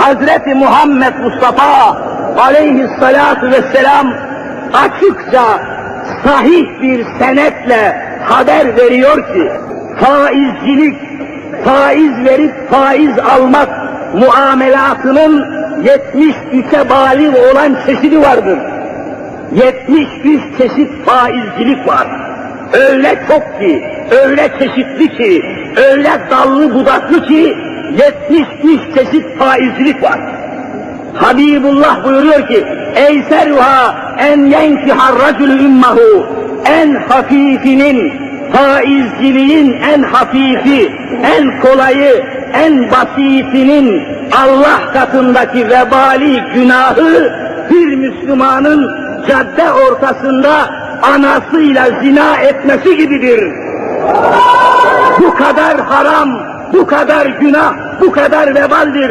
Hazreti Muhammed Mustafa aleyhissalatu vesselam açıkça sahih bir senetle haber veriyor ki faizcilik, faiz verip faiz almak muamelatının 73'e balik olan çeşidi vardır. 73 çeşit faizcilik var. Öyle çok ki, öyle çeşitli ki, öyle dallı budaklı ki 73 çeşit faizcilik var. Habibullah buyuruyor ki, Eyseruha en yenkihar racülü ümmehu en hafifinin, faizciliğin en hafifi, en kolayı, en basitinin Allah katındaki vebali günahı bir Müslümanın cadde ortasında anasıyla zina etmesi gibidir. Bu kadar haram, bu kadar günah, bu kadar vebaldir.